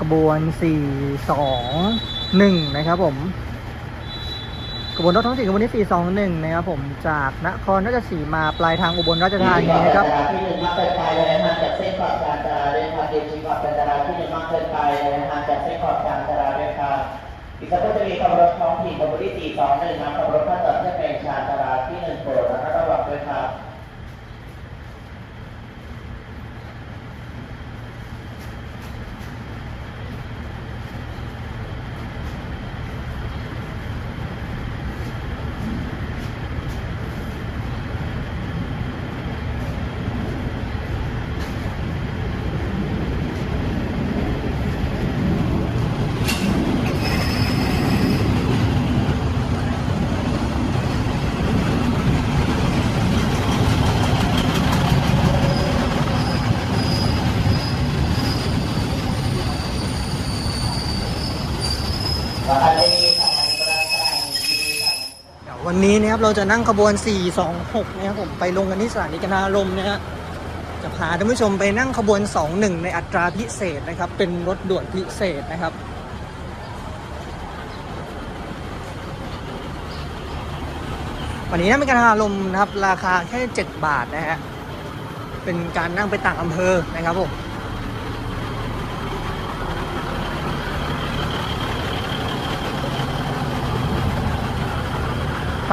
ขบวน 421 นะครับผมขบวนรถท้องถิ่นขบวนที่ 421 นะครับผมจากนครราชสีมาปลายทางอุบลราชธานีนะครับที่หนึ่งมากเกินไปเลยนะฮะจากเส้นขอบการจราด้วยครับเด็กชีขอบการจราที่หนึ่มากเกินไปเลยนะฮะจากเส้นขอบการจราด้วยครับอีกสักครู่จะมีขบวนรถท้องถิ่นขบวนที่สี่สองหนึ่งนะขบวนรถข้าจอดเพื่เป็นชานจราที่หนึ่งโปรดนะระวังด้วยครับ เดี๋ย ววันนี้นะครับเราจะนั่งขบวน 426 นะครับผมไปลงกันที่สถานีกนารมนะฮะจะพาท่านผู้ชมไปนั่งขบวน 21 ในอัตราพิเศษนะครับ เป็นรถด่วนพิเศษนะครับวันนี้นั่งเป็นกนารมนะครับ ราคาแค่ 7 บาทนะฮะเป็นการนั่งไปต่างอำเภอนะครับผม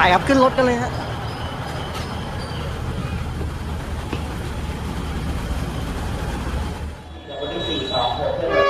ไปครับขึ้นรถกันเลยฮะ ขบวนที่สี่สองหกเพื่อ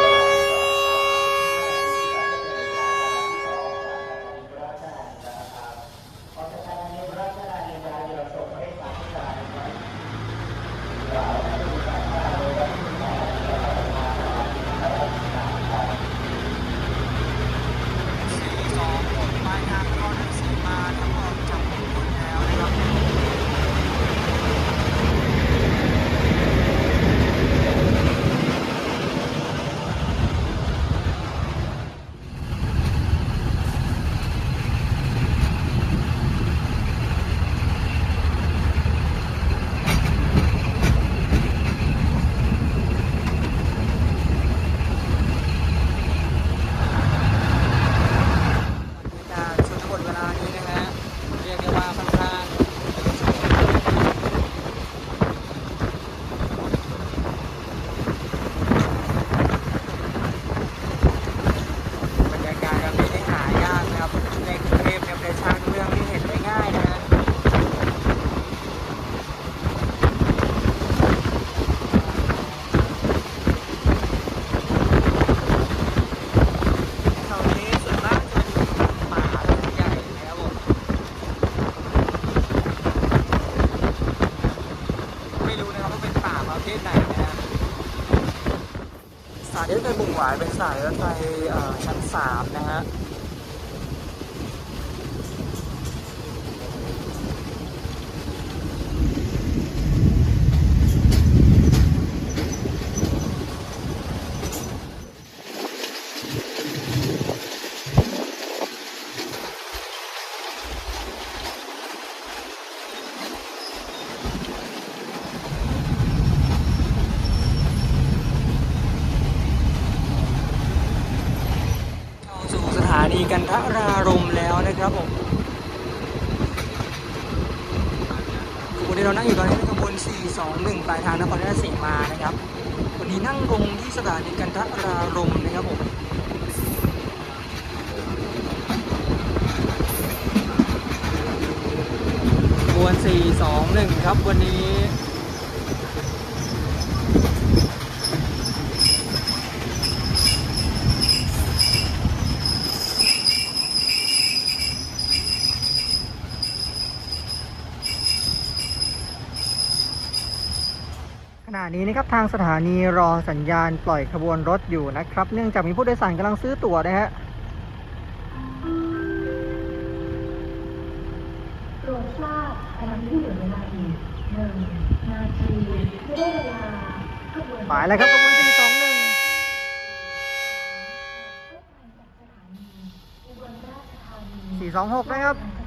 การชนบทเวลานี้นะฮะ เรียกได้ว่าค่อนข้างบรรยากาศแบบนี้ได้หายากนะครับ ในกรุงเทพเนี่ยเป็นชานเมืองที่เห็นได้ง่ายนะฮะ แถวนี้ส่วนมากจะเป็นป่าต้นใหญ่นะครับผมไม่รู้นะครับว่าเป็นป่าประเภทไหนนะฮะ สายรถไฟบุ่งหวายเป็นสายรถไฟชั้นสามนะฮะ กันทรารมแล้วนะครับผมขบวนที่เรานั่งอยู่ตอนนี้เป็นขบวน 421 ปลายทางนครราชสีมานะครับ วันนี้นั่งลงที่สถานีกันทรารมนะครับผมขบวน 421 ครับวันนี้ นี้นะครับทางสถานีรอสัญญาณปล่อยขบวนรถอยู่นะครับ เนื่องจากมีผู้โดยสารกำลังซื้อตั๋วนะฮะโปรดทราบขณะที่เหลือเวลาอีกหนึ่งนาทีไม่ได้เวลาขบวนหมายแล้วครับขบวน421อุบลราชธานี426นะครับ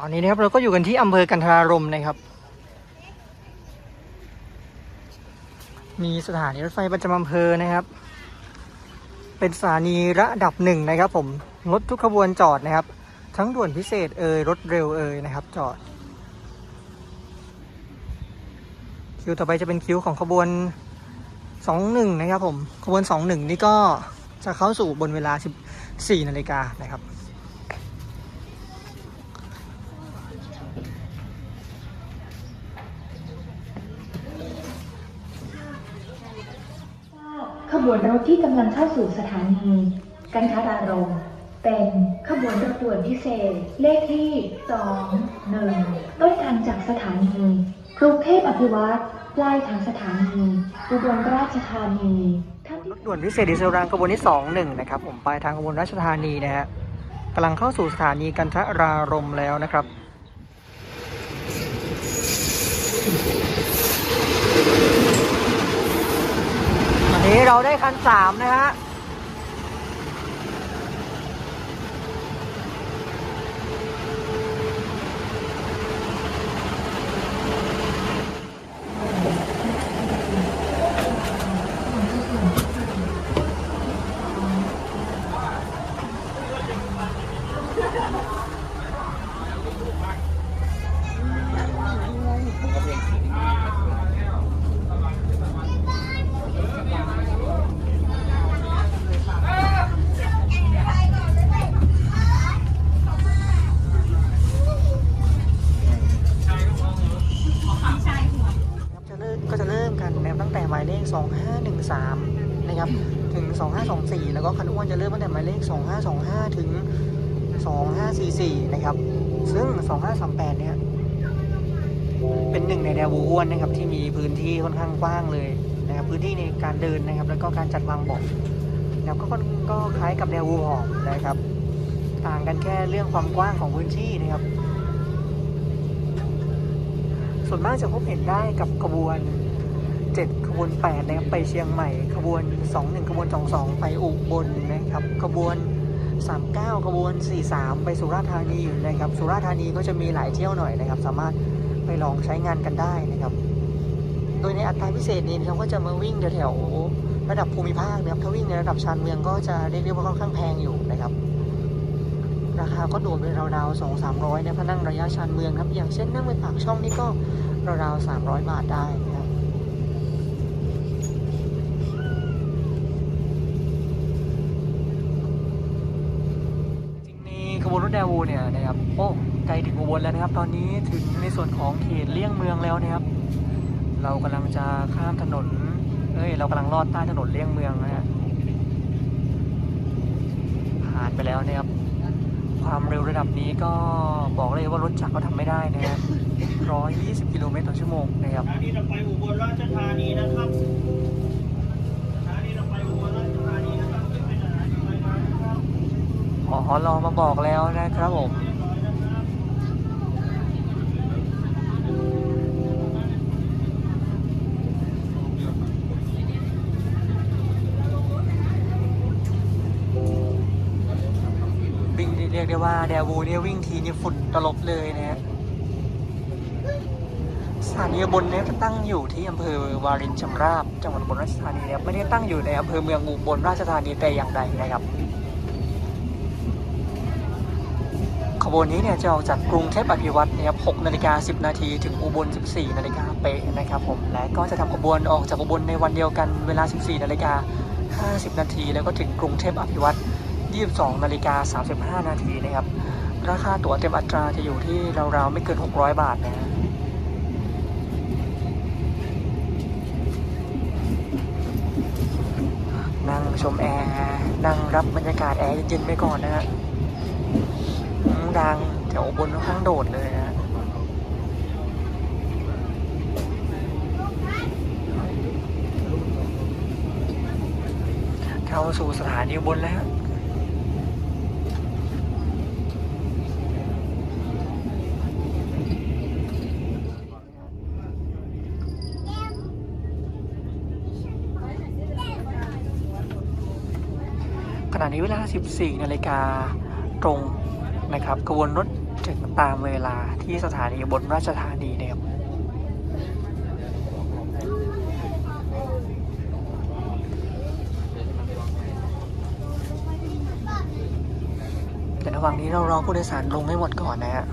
ตอนนี้นะครับเราก็อยู่กันที่อำเภอกันทรารมนะครับ มีสถานีรถไฟประจำอำเภอนะครับ เป็นสถานีระดับหนึ่งนะครับ ผมรถทุกขบวนจอดนะครับ ทั้งด่วนพิเศษเอ่ยรถเร็วเอ่ยนะครับ จอด คิวต่อไปจะเป็นคิวของขบวน 21 นะครับผมขบวน 21 นี่ก็จะเข้าสู่บนเวลา 14นาฬิกานะครับ บวนรถที่กำลังเข้าสู่สถานี กันทรารมเป็นขบวนรถด่วนพิเศษ เลขที่ 2 1 ต้นทางจากสถานีกรุงเทพอภิวัตรปลายทางสถานีอุบลราชธานีท่านรถด่วนพิเศษดีเซลรางขบวนที่ 21 นะครับผมปลายทางขบวนราชธานีนะฮะกำลังเข้าสู่สถานีกันทรารมแล้วนะครับ นี่เราได้คันสามนะฮะ ครับจะเริ่มก็จะเริ่มกันนะครับตั้งแต่หมายเลข 2513 นะครับ ถึง 2524 แล้วก็คันอ้วนจะเริ่มตั้งแต่หมายเลข 2525 ถึง 2544 นะครับ ซึ่ง 2538 เนี่ย เป็นหนึ่งในแนววูอ้วนนะครับ ที่มีพื้นที่ค่อนข้างกว้างเลยนะครับ พื้นที่ในการเดินนะครับ แล้วก็การจัดวางเบาะนะครับก็ก็คล้ายกับแนววูหอมนะครับ ต่างกันแค่เรื่องความกว้างของพื้นที่นะครับ ส่วนมากจะพบเห็นได้กับขบวน7ขบวน8นะครับไปเชียงใหม่ขบวน 21ขบวน 22 ไปอุบล ครับขบวน 39 ขบวน 43 ไปสุราษฎร์ธานีนะครับ สุราษฎร์ธานีก็จะมีหลายเที่ยวหน่อยนะครับ สามารถไปลองใช้งานกันได้นะครับ โดยในอัตราพิเศษนี้นะครับก็จะมาวิ่งแถวระดับภูมิภาคนะครับถ้าวิ่งในระดับชานเมืองก็จะเรียกได้ว่าค่อนข้างแพงอยู่นะครับ ราคาก็โดดไปราวๆสองสามร้อยนะถ้านั่งระยะชานเมืองครับ อย่างเช่นนั่งไปปากช่องนี่ก็ราวๆสามร้อยบาทได้นะครับ จริงในขบวนรถแดวู เนี่ยนะครับโอ้ใกล้ถึงอุบลแล้วนะครับ ตอนนี้ถึงในส่วนของเขตเลี่ยงเมืองแล้วนะครับ เรากำลังจะข้ามถนนเอ้ยเรากำลังลอดใต้ถนนเลี่ยงเมืองนะฮะผ่านไปแล้วนะครับ ความเร็วระดับนี้ก็บอกเลยว่ารถจักรก็ทำไม่ได้นะครับ120 กิโลเมตรต่อชั่วโมงนะครับสถานีเราไปอุบลราชธานีนะครับสถานีเราไปอุบลราชธานีนะครับขึ้นไปสถานีไปมานะครับ อ๋อรอมาบอกแล้วนะครับผมวิ่งเรียกได้ว่าแดวูเนี่ยวิ่งทีนี่ฝุ่นตลบเลยนะฮะสถานีบนเนี่ยตั้งอยู่ที่อำเภอวารินชำราบ จังหวัดอุบลราชธานีนะครับไม่ได้ตั้งอยู่ในอำเภอเมืองอุบลราชธานีแต่อย่างใดนะครับ ขบวนนี้เนี่ยจะออกจากกรุงเทพอภิวัตรนะครับ6นาฬิกา10 นาทีถึงอุบล 14 นาฬิกาเป๊ะนะครับผม และก็จะทำขบวนออกจากอุบลในวันเดียวกันเวลา 14 นาฬิกา 50 นาที แล้วก็ถึงกรุงเทพอภิวัตร22 นาฬิกา 35 นาทีนะครับ ราคาตั๋วเต็มอัตราจะอยู่ที่ราวๆไม่เกิน 600 บาทนะฮะนั่งชมแอร์ นั่งรับบรรยากาศแอร์เย็นๆไปก่อนนะฮะ ดังแถวบนค่อนข้างโดดเลยนะเข้าสู่สถานีบนแล้วขณะนี้เวลา 14 นาฬิกาตรง นะครับขบวนรถถึงตามเวลาที่สถานีบนราชธานีนะครับแต่ระหว่างนี้เรารอผู้โดยสารลงให้หมดก่อนนะฮะ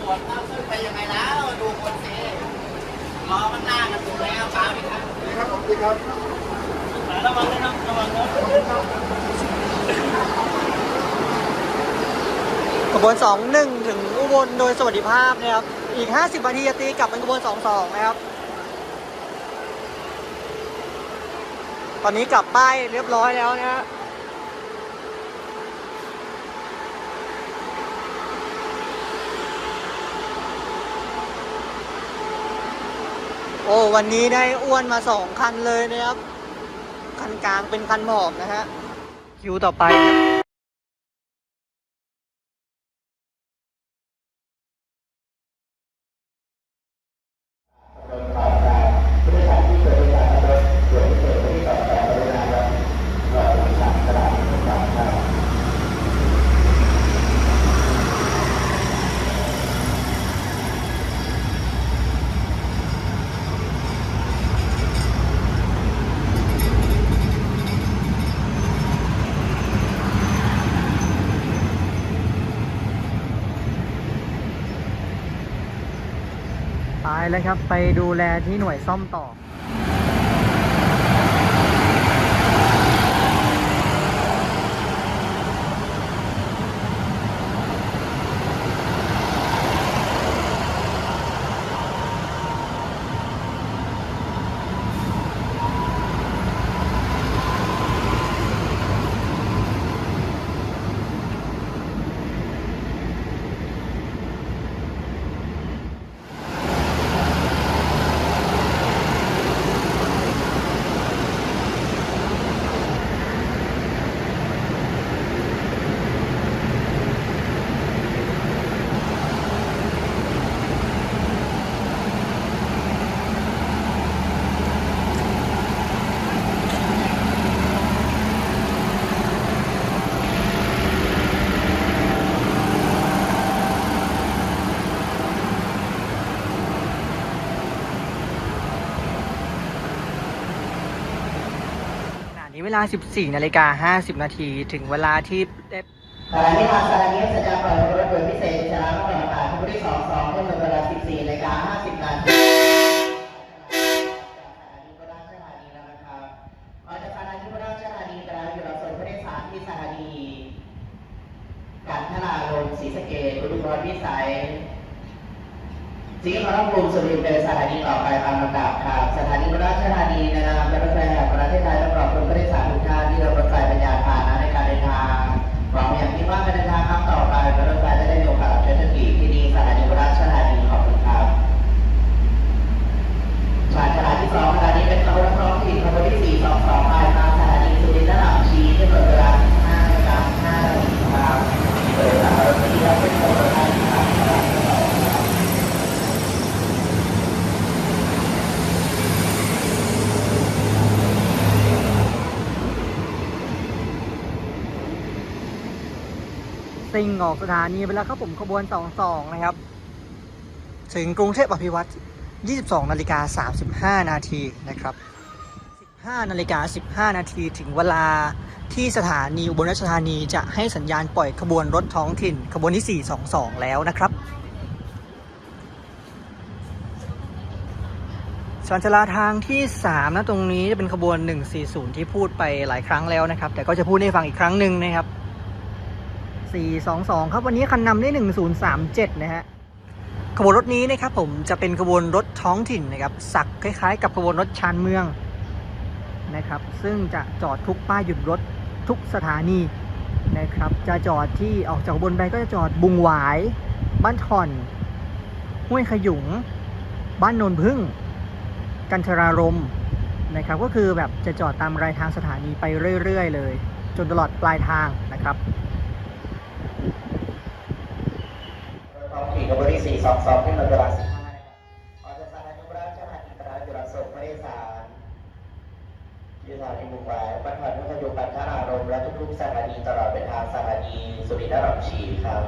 สวนเข้าขึ้นไปยังไงแล้วดูคนสิ รอมันหน้ากันถูกแล้วเปล่าไหมครับครับผมดีครับระวังนะครับระวังนะขบวน 21 ถึงอุบลโดยสวัสดิภาพนะครับ อีก 50นาทีจะตีกลับเป็นขบวน 22 นะครับ ตอนนี้กลับป้ายเรียบร้อยแล้วนะฮะ โอ้วันนี้ได้อ้วนมาสองคันเลยนะครับ คันกลางเป็นคันหมอบนะฮะคิวต่อไปครับ รถข่าวสารผู้โดยสารที่เกิดโดยสารรถส่วนที่เกิดที่ต่อแต่บริการรถรถผู้โดยสารตลาดต่างๆครับ ไปเลยครับ ไปดูแลที่หน่วยซ่อมต่อ เวลา 14 นาฬิกา 50 นาที ถึงเวลาที่ได้ขณะที่ทางสถานีสัญญาณปล่อยรถโดยพิเศษชนะระหว่างผ่านผู้ที่สองสองในเวลา 14 นาฬิกา 50 นาทีจากสถานีโบราณสถานีแล้วนะครับออกจากสถานีโบราณสถานีไปแล้วอยู่เราส่งผู้โดยสารที่สถานีกันทนาลมศรีสะเกษอุดมร้อนวิสัยศรีขอรภูมิสุรินทร์เป็นสถานีต่อไปตามลำดับครับสถานีโบราณสถานีในนา ซิ่งออกสถานีไปแล้วครับผมขบวน 22 นะครับ ถึงกรุงเทพอภิวัตร22 นาฬิกา 35 นาทีนะครับ 15 นาฬิกา 15 นาทีถึงเวลา ที่สถานีอุบลราชธานีจะให้สัญญาณปล่อยขบวนรถท้องถิ่น ขบวนที่ 422 แล้วนะครับสัญจราทางที่ 3 นะตรงนี้จะเป็นขบวน 140 ที่พูดไปหลายครั้งแล้วนะครับ แต่ก็จะพูดให้ฟังอีกครั้งหนึ่งนะครับ 422 ครับวันนี้คันนำได้ 1037 นะฮะขบวนรถนี้นะครับผมจะเป็นขบวนรถท้องถิ่นนะครับสักคล้ายๆ กับขบวนรถชานเมืองนะครับ ซึ่งจะจอดทุกป้ายหยุดรถ ทุกสถานีนะครับ จะจอดที่ออกจากบนไปก็จะจอดบุงหวาย บ้านถ่อน ห้วยขยุง บ้านโนนพึ่ง กันชรารมนะครับ ก็คือแบบจะจอดตามรายทางสถานีไปเรื่อยๆ เลย จนตลอดปลายทางนะครับท้องถิ่นขบวนที่422ที่เปิดเวลา15นาฬิกา ยุทธานิมุกแหวนปัทพันธ์พัทยุกันธอารมณ์และทุกๆสถานีตลอดเป็นทางสถานีสุรินทร์รัมชีครับ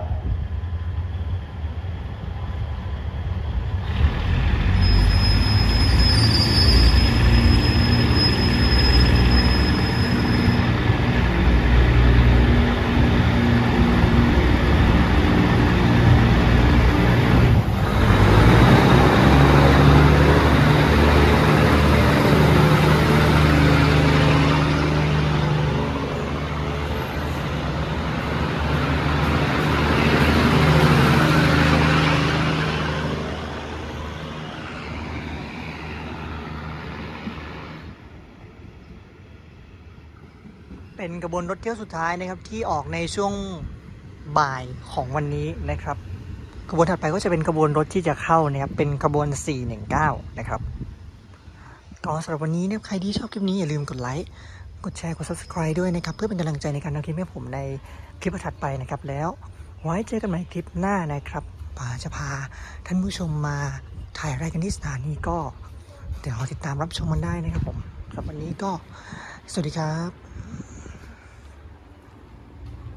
กระบวนรถเที่ยวสุดท้ายนะครับ ที่ออกในช่วงบ่ายของวันนี้นะครับกระบวนถัดไปก็จะเป็นกระบวนรถที่จะเข้านะครับเป็นกระบวน 419 นะครับก็สำหรับวันนี้เนี่ยใครที่ชอบคลิปนี้อย่าลืมกดไลค์กดแชร์กด subscribe ด้วยนะครับ เพื่อเป็นกำลังใจในการทำคลิปให้ผมในคลิปถัดไปนะครับ แล้วไว้เจอกันใหม่คลิปหน้านะครับป่าจะพาท่านผู้ชมมาถ่ายอะไรกันที่สถานีก็เดี๋ยวรอติดตามรับชมมันได้นะครับผมสำหรับวันนี้ก็สวัสดีครับ